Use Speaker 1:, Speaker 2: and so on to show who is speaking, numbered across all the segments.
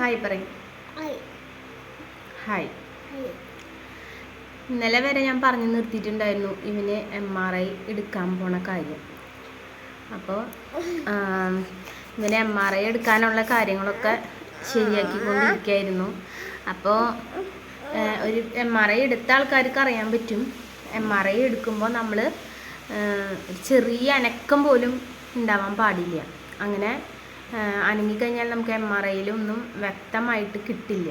Speaker 1: Hi പറയും. Hi. ഇന്നലെ വരെ ഞാൻ പറഞ്ഞു നിർത്തിയിട്ടുണ്ടായിരുന്നു ഇവന് എം ആർ ഐ എടുക്കാൻ പോണ കാര്യം. അപ്പോൾ ഇവന് എം ആർ ഐ എടുക്കാനുള്ള കാര്യങ്ങളൊക്കെ ശരിയാക്കിക്കൊണ്ടിരിക്കുകയായിരുന്നു അപ്പോൾ ഒരു എം ആർ ഐ എടുത്ത ആൾക്കാർക്ക് അറിയാൻ പറ്റും. എം ആർ ഐ എടുക്കുമ്പോൾ നമ്മൾ ചെറിയ അനക്കം പോലും ഉണ്ടാവാൻ പാടില്ല. അങ്ങനെ അനങ്ങിക്കഴിഞ്ഞാൽ നമുക്ക് എം ആർ ഐയിലൊന്നും വ്യക്തമായിട്ട് കിട്ടില്ല.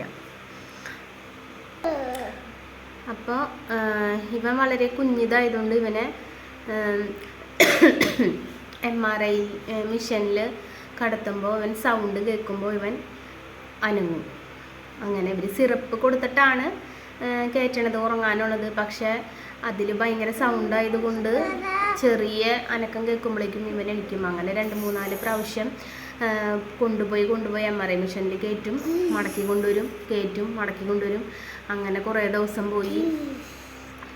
Speaker 1: അപ്പോൾ ഇവൻ വളരെ കുഞ്ഞിതായതുകൊണ്ട് ഇവനെ എം ആർ ഐ മിഷനിൽ കടത്തുമ്പോൾ ഇവൻ സൗണ്ട് കേൾക്കുമ്പോൾ ഇവൻ അനങ്ങും. അങ്ങനെ ഇവർ സിറപ്പ് കൊടുത്തിട്ടാണ് കയറ്റണത് ഉറങ്ങാനുള്ളത്. പക്ഷേ അതിൽ ഭയങ്കര സൗണ്ട് ആയതുകൊണ്ട് ചെറിയ അനക്കം കേൾക്കുമ്പോഴേക്കും ഇവൻ എണിക്കും. അങ്ങനെ രണ്ട് മൂന്നാൽ പ്രാവശ്യം കൊണ്ടുപോയി കൊണ്ടുപോയി എം ആർ ഐ മെഷീനിൽ കയറ്റും. മടക്കി കൊണ്ടുവരും കയറ്റും മടക്കി കൊണ്ടുവരും. അങ്ങനെ കുറേ ദിവസം പോയി.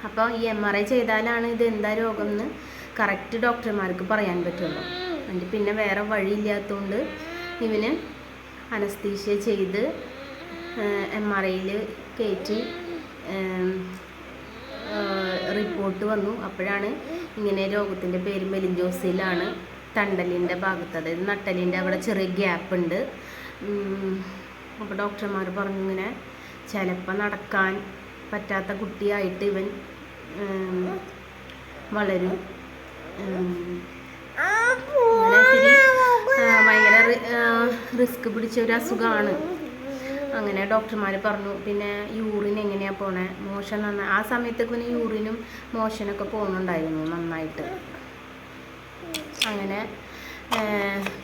Speaker 1: അപ്പോൾ ഈ എം ആർ ഐ ചെയ്താലാണ് ഇത് എന്താ രോഗം എന്ന് കറക്റ്റ് ഡോക്ടർമാർക്ക് പറയാൻ പറ്റുള്ളൂ. അതിന്റെ പിന്നെ വേറെ വഴിയില്ലാത്തതുകൊണ്ട് ഇവന് അനസ്തീഷ്യ ചെയ്ത് എം ആർ ഐയിൽ കയറ്റി റിപ്പോർട്ട് വന്നു. അപ്പോഴാണ് ഇങ്ങനെ രോഗത്തിന്റെ പേര് മെലിഞ്ചോസിലാണ് തണ്ടലിന്റെ ഭാഗത്ത് അതായത് നട്ടലിന്റെ അവിടെ ചെറിയ ഗ്യാപ്പ് ഉണ്ട്. അപ്പോൾ ഡോക്ടർമാർ പറഞ്ഞു ഇങ്ങനെ ചിലപ്പോൾ നടക്കാൻ പറ്റാത്ത കുട്ടിയായിട്ട് ഇവൻ വളരും. ഭയങ്കര റിസ്ക് പിടിച്ച ഒരു അസുഖമാണ് അങ്ങനെ ഡോക്ടർമാർ പറഞ്ഞു പിന്നെ യൂറിൻ എങ്ങനെയാണ് പോണേ? മോശം നന്നായി ആ സമയത്തൊക്കെ പിന്നെ യൂറിനും മോശനൊക്കെ പോകുന്നുണ്ടായിരുന്നു നന്നായിട്ട്. അങ്ങനെ.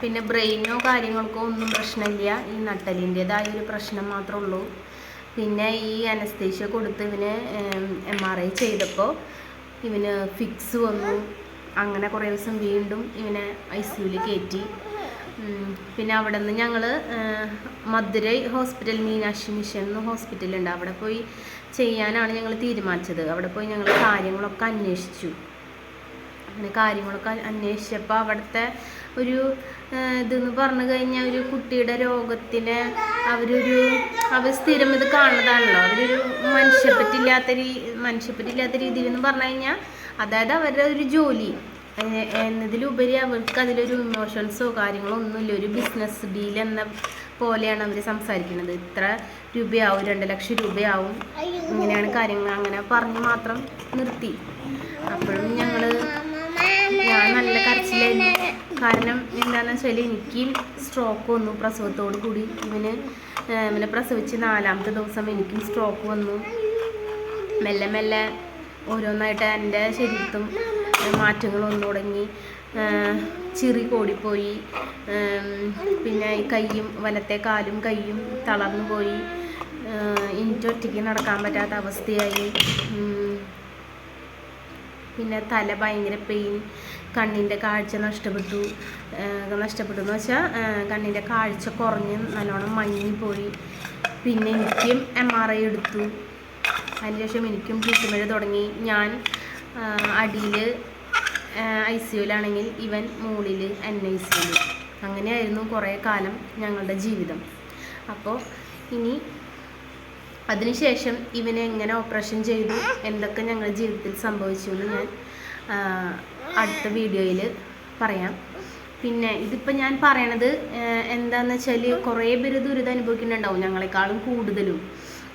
Speaker 1: പിന്നെ ബ്രെയിനോ കാര്യങ്ങൾക്കോ ഒന്നും പ്രശ്നമില്ല. ഈ നട്ടലിന്റെതായ ഒരു പ്രശ്നം മാത്രമേ ഉള്ളൂ. പിന്നെ ഈ അനസ്തേഷ്യ കൊടുത്ത് ഇവന് എം ആർ ഐ ചെയ്തപ്പോൾ ഇവന് ഫിക്സ് വന്നു. അങ്ങനെ കുറേ ദിവസം വീണ്ടും ഇവനെ ഐ സിയുയിൽ കയറ്റി. പിന്നെ അവിടെ നിന്ന് ഞങ്ങൾ മധുരൈ ഹോസ്പിറ്റൽ മീനാക്ഷി മിഷൻ എന്ന ഹോസ്പിറ്റലുണ്ട്. അവിടെ പോയി ചെയ്യാനാണ് ഞങ്ങൾ തീരുമാനിച്ചത്. അവിടെ പോയി ഞങ്ങൾ കാര്യങ്ങളൊക്കെ അന്വേഷിച്ചു. അങ്ങനെ കാര്യങ്ങളൊക്കെ അന്വേഷിച്ചപ്പോൾ അവിടുത്തെ ഒരു ഇതെന്ന് പറഞ്ഞു കഴിഞ്ഞാൽ ഒരു കുട്ടിയുടെ രോഗത്തിന് അവരൊരു അവർ സ്ഥിരം ഇത് കാണുന്നതാണല്ലോ. അവരൊരു മനുഷ്യപ്പറ്റില്ലാത്ത രീ മനുഷ്യപ്പറ്റില്ലാത്ത രീതിയിൽ എന്ന് പറഞ്ഞു കഴിഞ്ഞാൽ അതായത് അവരുടെ ഒരു ജോലി. എന്നതിലുപരി അവർക്ക് അതിലൊരു ഇമോഷൻസോ കാര്യങ്ങളോ ഒന്നുമില്ല. ഒരു ബിസിനസ് ഡീൽ എന്ന പോലെയാണ് അവർ സംസാരിക്കുന്നത്. ഇത്ര രൂപയാവും രണ്ട് ലക്ഷം രൂപയാവും. ഇങ്ങനെയാണ് കാര്യങ്ങൾ അങ്ങനെ പറഞ്ഞ് മാത്രം നിർത്തി. അപ്പോഴും ഞങ്ങൾ ഞാൻ നല്ല കരച്ചിലായിരുന്നു. കാരണം എന്താണെന്ന് വെച്ചാൽ എനിക്ക് സ്ട്രോക്ക് വന്നു. പ്രസവത്തോടു കൂടി ഇവന് ഇവനെ പ്രസവിച്ച് നാലാമത്തെ ദിവസം എനിക്കും സ്ട്രോക്ക് വന്നു. മെല്ലെ മെല്ലെ ഓരോന്നായിട്ട് എന്റെ ശരീരത്തും മാറ്റങ്ങൾ വന്നു തുടങ്ങി. ചിറി കൂടിപ്പോയി. പിന്നെ കൈയും വലത്തെ കാലും കൈയും തളർന്നു പോയി. എനിക്ക് ഒറ്റയ്ക്ക് നടക്കാൻ പറ്റാത്ത അവസ്ഥയായി. പിന്നെ തല ഭയങ്കര പെയിൻ കണ്ണിന്റെ കാഴ്ച നഷ്ടപ്പെട്ടു. നഷ്ടപ്പെട്ടു എന്ന് വെച്ചാൽ കണ്ണിന്റെ കാഴ്ച കുറഞ്ഞ് നല്ലോണം മങ്ങിപ്പോയി. പിന്നെ എനിക്കും എം ആർ ഐ എടുത്തു. അതിനുശേഷം എനിക്കും ചുറ്റുമഴ തുടങ്ങി. ഞാൻ അടിയിൽ ഐ സി ഇവൻ മുകളിൽ എൻ ഐ സി യുയിൽ അങ്ങനെയായിരുന്നു കുറേ കാലം ഞങ്ങളുടെ ജീവിതം. അപ്പോൾ ഇനി അതിനുശേഷം ഇവനെ എങ്ങനെ ഓപ്പറേഷൻ ചെയ്തു? എന്തൊക്കെ ഞങ്ങളുടെ ജീവിതത്തിൽ സംഭവിച്ചു എന്ന് ഞാൻ അടുത്ത വീഡിയോയിൽ പറയാം. പിന്നെ ഇതിപ്പോൾ ഞാൻ പറയണത് എന്താണെന്ന് വെച്ചാൽ കുറേ പേര് ദുരിതം അനുഭവിക്കുന്നുണ്ടാവും ഞങ്ങളെക്കാളും കൂടുതലും.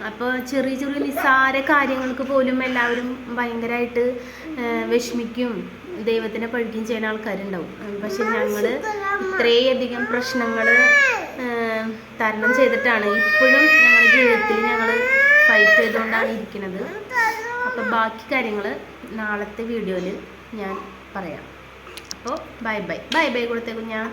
Speaker 1: അപ്പോൾ ചെറിയ ചെറിയ നിസ്സാര കാര്യങ്ങൾക്ക് പോലും എല്ലാവരും ഭയങ്കരമായിട്ട് വിഷമിക്കും ദൈവത്തിനെ പഴിക്കുകയും ചെയ്യുന്ന ആൾക്കാരുണ്ടാവും. പക്ഷെ ഞങ്ങൾ ഇത്രയധികം പ്രശ്നങ്ങൾ തരണം ചെയ്തിട്ടാണ് ഇപ്പോഴും ഞങ്ങളുടെ ജീവിതത്തിൽ ഞങ്ങൾ ഫൈറ്റ് ചെയ്തുകൊണ്ടാണ് ഇരിക്കുന്നത്. അപ്പോൾ ബാക്കി കാര്യങ്ങൾ നാളത്തെ വീഡിയോയിൽ ഞാൻ പറയാം. അപ്പോൾ ബൈ ബൈ ബൈ ബൈ കൊടുത്തേക്കും
Speaker 2: ഞാൻ